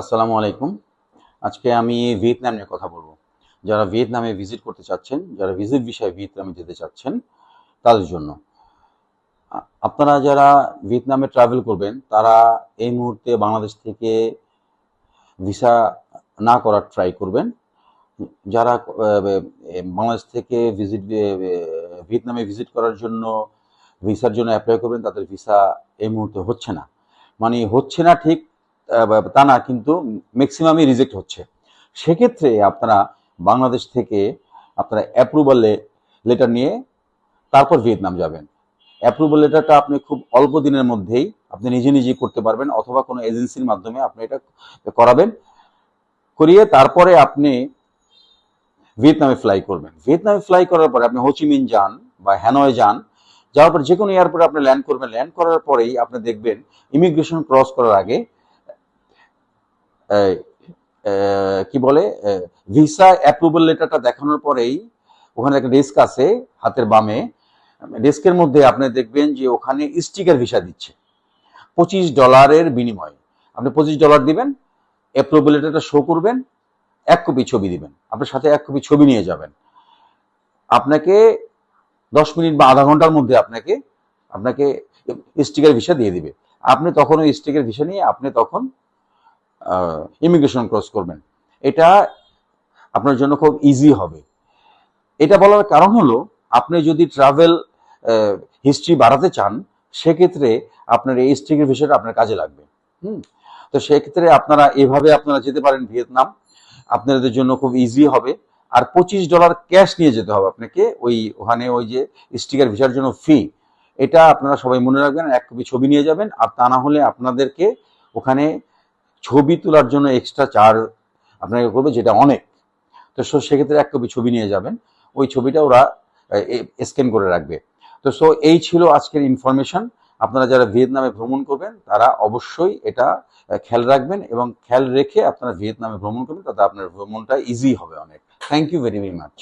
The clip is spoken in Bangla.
আসসালামু আলাইকুম। আজকে আমি ভিয়েতনাম নিয়ে কথা বলব। যারা ভিয়েতনামে ভিজিট করতে চাচ্ছেন, যারা ভিজিট বিষয়ে ভিয়েতনামে যেতে চাচ্ছেন, তাদের জন্য। আপনারা যারা ভিয়েতনামে ট্রাভেল করবেন, তারা এই মুহূর্তে বাংলাদেশ থেকে ভিসা না করার ট্রাই করবেন। যারা বাংলাদেশ থেকে ভিজিট ভিয়েতনামে ভিজিট করার জন্য ভিসার জন্য অ্যাপ্লাই করবেন, তাদের ভিসা এই মুহূর্তে হচ্ছে না। মানে হচ্ছে না ঠিক তা না, কিন্তু ম্যাক্সিমামই রিজেক্ট হচ্ছে। সেক্ষেত্রে আপনারা বাংলাদেশ থেকে আপনারা অ্যাপ্রুভাল লেটার নিয়ে তারপর ভিয়েতনাম যাবেন। অ্যাপ্রুভাল লেটারটা আপনি খুব অল্প দিনের মধ্যেই আপনি নিজে নিজেই করতে পারবেন, অথবা কোনো এজেন্সির মাধ্যমে আপনি এটা করাবেন। করিয়ে তারপরে আপনি ভিয়েতনামে ফ্লাই করবেন। ভিয়েতনামে ফ্লাই করার পরে আপনি হোচিমিন যান বা হ্যানয় যান, যাওয়ার পর যে কোনো এয়ারপোর্টে আপনি ল্যান্ড করবেন। ল্যান্ড করার পরেই আপনি দেখবেন ইমিগ্রেশন ক্রস করার আগে কি বলে? ভিসা অ্যাপ্রুভাল লেটারটা দেখানোর পরেই ওখানে একটা ডেস্ক আছে হাতের বামে। ডেস্কের মধ্যে আপনি দেখবেন যে ওখানে স্টিকার ভিসা দিচ্ছে। পঁচিশ ডলারের বিনিময়ে। আপনি পঁচিশ ডলার দিবেন অ্যাপ্রুভাল লেটারটা শো করবেন, এক কপি ছবি দিবেন। আপনার সাথে এক কপি ছবি নিয়ে যাবেন। আপনাকে দশ মিনিট বা আধা ঘণ্টার মধ্যে আপনাকে আপনাকে স্টিকার ভিসা দিয়ে দিবে। আপনি তখন ওই স্টিকার ভিসা নিয়ে, আপনি তখন ইমিগ্রেশন ক্রস করবেন। এটা আপনার জন্য খুব ইজি হবে। এটা বলার কারণ হলো, আপনি যদি ট্রাভেল হিস্ট্রি বাড়াতে চান, সেক্ষেত্রে আপনার এই স্টিকের ভিসাটা আপনার কাজে লাগবে। হুম? তো সেক্ষেত্রে আপনারা এভাবে আপনারা যেতে পারেন ভিয়েতনাম। আপনাদের জন্য খুব ইজি হবে। আর পঁচিশ ডলার ক্যাশ নিয়ে যেতে হবে আপনাকে। ওই, ওখানে ওই যে স্টিকার ভিসার জন্য ফি এটা আপনারা সবাই মনে রাখবেন, এক কপি ছবি নিয়ে যাবেন। আর তা না হলে আপনাদেরকে ওখানে ছবি তোলার জন্য এক্সট্রা চার্জ আপনাকে করবে, যেটা অনেক। তো সো সেক্ষেত্রে এক কপি ছবি নিয়ে যাবেন। ওই ছবিটা ওরা স্ক্যান করে রাখবে। তো সো এই ছিল আজকের ইনফরমেশন আপনারা যারা ভিয়েতনামে ভ্রমণ করবেন, তারা অবশ্যই এটা খেয়াল রাখবেন এবং খেয়াল রেখে আপনারা ভিয়েতনামে ভ্রমণ করবেন, তাতে আপনার ভ্রমণটা ইজি হবে অনেক। Thank you very very much